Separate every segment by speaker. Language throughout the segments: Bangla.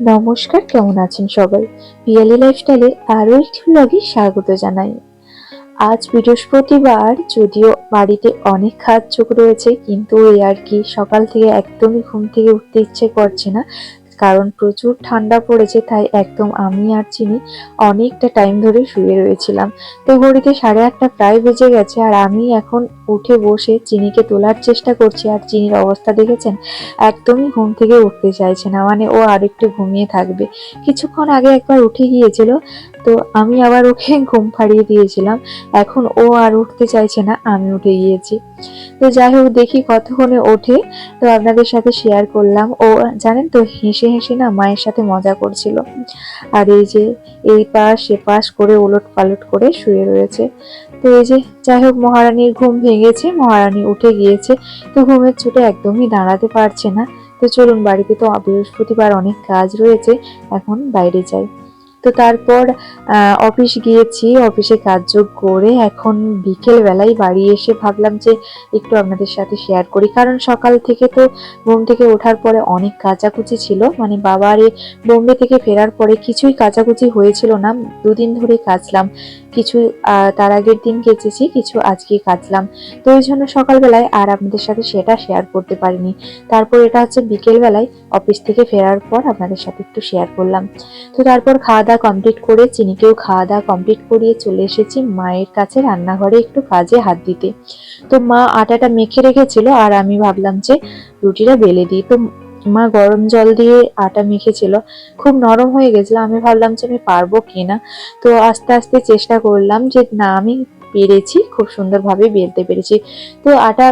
Speaker 1: নমস্কার, কেমন আছেন সবাই? পিয়ালি লাইফস্টাইলে আরও একটি ব্লগে স্বাগত জানাই। আজ বৃহস্পতিবার, যদিও বাড়িতে অনেক কাজ চোখ রয়েছে, কিন্তু এই আর কি সকাল থেকে একদমই ঘুম থেকে উঠতে ইচ্ছে করছে না। কারণ প্রচুর ঠান্ডা পড়েছে, তাই একদম আমি আর চিনি অনেকটা টাইম ধরে শুয়ে রয়েছিলাম। তো ঘড়িতে সাড়ে আটটা প্রায় বেজে গেছে আর আমি এখন উঠে বসে চিনিকে তোলার চেষ্টা করছি আর চিনির অবস্থা দেখেছেন? একদমই ঘুম থেকে উঠতে চাইছে না মানে ও আর একটু ঘুমিয়ে থাকবে। কিছুক্ষণ আগে একবার উঠে গিয়েছিল, তো আমি আবার ওকে ঘুম ফাড়িয়ে দিয়েছিলাম। এখন ও আর উঠতে চাইছে না, আমি উঠে গিয়েছি। তো যাই হোক, দেখি কতক্ষণে ওঠে। তো আপনাদের সাথে শেয়ার করলাম। ও, জানেন তো, হেসে হেসে হেসে না মায়ের সাথে মজা করছিল। আর এই যে, এই পাশ সে পাশ করে ওলট পালট করে শুয়ে রয়েছে। তো এই যে, যাই হোক, মহারানীর ঘুম ভেঙেছে, মহারানী উঠে গিয়েছে। তো ঘুমের ছুটে একদমই দাঁড়াতে পারছে না। তো চলুন, বাড়িতে তো বৃহস্পতিবার অনেক কাজ রয়েছে, এখন বাইরে যাই। তো তারপর অফিস গিয়েছি অফিসে কাজযোগ করে এখন বিকেল বেলায় বাড়ি এসে ভাবলাম যে একটু আপনাদের সাথে শেয়ার করি। কারণ সকাল থেকে তো ঘুম থেকে ওঠার পরে অনেক কাচাকুচি ছিল। মানে বাবার বোম্বে থেকে ফেরার পরে কিছুই কাচাকুচি হয়েছিল না। দুদিন ধরে কাচলাম। কিছু তার আগের দিন কেচেছি, কিছু আজকে কাচলাম। তো ওই জন্য সকালবেলায় আর আপনাদের সাথে সেটা শেয়ার করতে পারিনি। তারপর এটা হচ্ছে বিকেলবেলায় অফিস থেকে ফেরার পর আপনাদের সাথে একটু শেয়ার করলাম। তো তারপর খাওয়া দাওয়া কমপ্লিট করে, চিনিকেও খাওয়া দাওয়া কমপ্লিট করিয়ে চলে এসেছি মায়ের কাছে রান্নাঘরে একটু কাজে হাত দিতে। তো মা আটাটা মেখে রেখেছিল আর আমি ভাবলাম যে রুটিটা বেলে দিই। তো মা গরম জল দিয়ে আটা মেখেছিল। খুব নরম হয়ে গেছিল। আমি ভাবলাম যে আমি পারব কিনা তো আস্তে আস্তে চেষ্টা করলাম যে, না, আমি পেরেছি। খুব সুন্দরভাবে বেলতে পেরেছি। তো আটা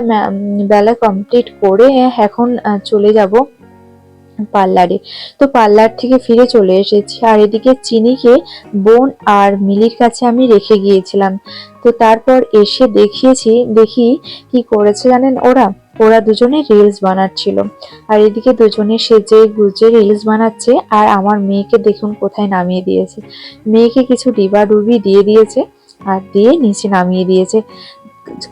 Speaker 1: বেলা কমপ্লিট করে এখন চলে যাব পার্লারে। তো পার্লার থেকে ফিরে চলে এসেছি। আর এদিকে চিনিকে বোন আর মিলির কাছে আমি রেখে গিয়েছিলাম। তো তারপর এসে দেখিয়েছি, দেখি কি করেছে জানেন ওরা? ওরা দুজনে রিলস বানাচ্ছিল। আর এদিকে দুজনে সেজে গুজে রিলস বানাচ্ছে আর আমার মেয়েকে দেখুন কোথায় নামিয়ে দিয়েছে। মেয়েকে কিছু ডিবা ডুবি দিয়ে দিয়েছে আর দিয়ে নিচে নামিয়ে দিয়েছে।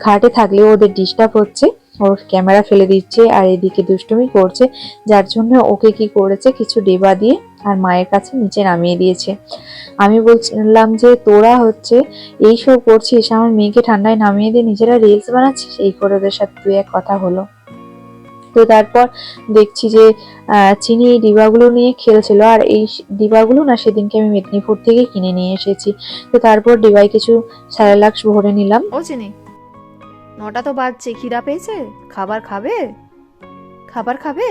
Speaker 1: খাটে থাকলে ওদের ডিস্টার্ব হচ্ছে, ওর ক্যামেরা ফেলে দিচ্ছে আর এদিকে দুষ্টুমি করছে, যার জন্য ওকে কি করেছে, কিছু ডেবা দিয়ে আর মায়ের কাছে নিচে নামিয়ে দিয়েছে। আমি বলছিলাম যে, তোরা হচ্ছে এই সব করছিস, আমার মেয়েকে ঠান্ডায় নামিয়ে দিয়ে নিজেরা রিলস বানাচ্ছিস? এই করে ওদের সাথে দুই এক কথা হলো। তো তারপর দেখছি যে চিনি এই ডিবাগুলো নিয়ে খেলছিল, আর এই ডিবাগুলো না সেদিনকে আমি মেদিনীপুর থেকে কিনে নিয়ে এসেছি। তো তারপর ডিবায় কিছু স্যালাক্স ভরে নিলাম।
Speaker 2: ও চিনি, নটা তো বাজছে, খিদা পেয়েছে? খাবার খাবে? খাবার খাবে?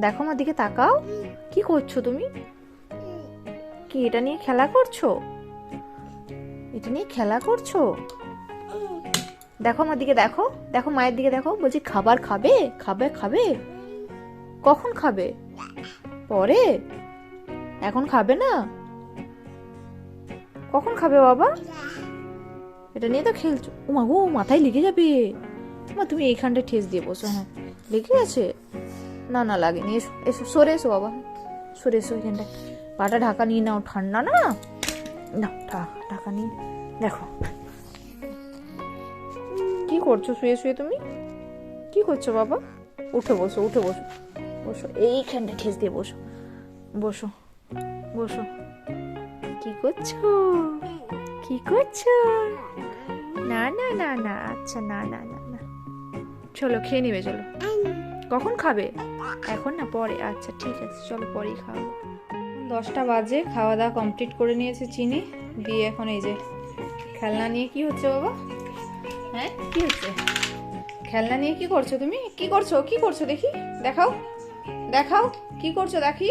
Speaker 2: দেখো আমার দিকে তাকাও। কি করছ তুমি? কি এটা নিয়ে খেলা করছ? এটা নিয়ে খেলা করছ? দেখো আমার দিকে দেখো দেখো মায়ের দিকে দেখো, বলছি খাবার খাবে? খাবে খাবে? কখন খাবে? পরে? এখন খাবে না? কখন খাবে বাবা? এটা নিয়ে তো খেলছো। ও মা গো, মাথায় লেগে যাবে। মা, তুমি এইখানটা ঠেস দিয়ে বসো হ্যাঁ। লেগে গেছে না না, লাগেনি। এসো এসো, সরে এসো বাবা। সরে এসো এখানটা পাটা ঢাকা নিয়ে নাও, ঠান্ডা না? না ঢাকা নিয়ে দেখো। কি করছ? শুয়ে শুয়ে তুমি? কি করছ বাবা? উঠে বসো উঠে বসো। বসো এইখানটা ঠেস দিয়ে বসো। বসো বসো। কি করছ? কি করছ? না না না না আচ্ছা না না না না। চলো, খেয়ে নেবে, চলো। কখন খাবে? এখন না, পরে। আচ্ছা ঠিক আছে, চলো পরেই খাওয়াবো। দশটা বাজে খাওয়া দাওয়া কমপ্লিট করে নিয়েছে চিনি। দিয়ে এখন এই যে খেলনা নিয়ে কি হচ্ছে বাবা? হ্যাঁ কি হচ্ছে? খেলনা নিয়ে কি করছ তুমি? কি করছ? কি করছ দেখি? দেখাও। দেখাও, কি করছ দেখি?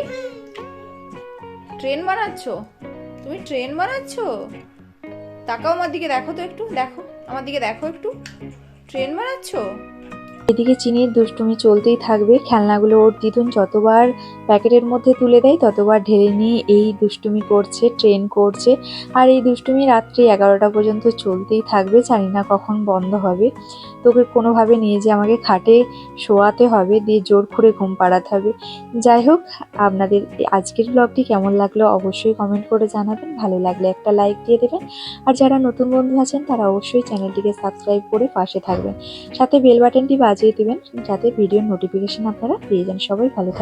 Speaker 2: ট্রেন বানাচ্ছো? তুমি ট্রেন বানাচ্ছো? তাকাও আমার দিকে, দেখো তো একটু, দেখো। আমার দিকে দেখো একটু। ট্রেন বানাচ্ছো?
Speaker 1: এদিকে চিনির দুষ্টুমি চলতেই থাকবে। খেলনাগুলো ওর দিদুন যতবার প্যাকেটের মধ্যে তুলে দেয়, ততবার ঢেলে নিয়ে এই দুষ্টুমি করছে, ট্রেন করছে। আর এই দুষ্টুমি রাত্রি এগারোটা পর্যন্ত চলতেই থাকবে, জানি না কখন বন্ধ হবে। তোকে কোনোভাবে নিয়ে যে আমাকে খাটে শোয়াতে হবে, দিয়ে জোর করে ঘুম পাড়াতে হবে। যাই হোক, আপনাদের আজকের ব্লগটি কেমন লাগল অবশ্যই কমেন্ট করে জানাবেন। ভালো লাগলে একটা লাইক দিয়ে দেবেন। আর যারা নতুন বন্ধু আছেন, তারা অবশ্যই চ্যানেলটিকে সাবস্ক্রাইব করে পাশে থাকবেন। সাথে বেল বাটনটি বাজিয়ে দিবেন যাতে ভিডিও নোটিফিকেশন আপনারা পেয়ে যান। সবাই ভালো থাকবেন।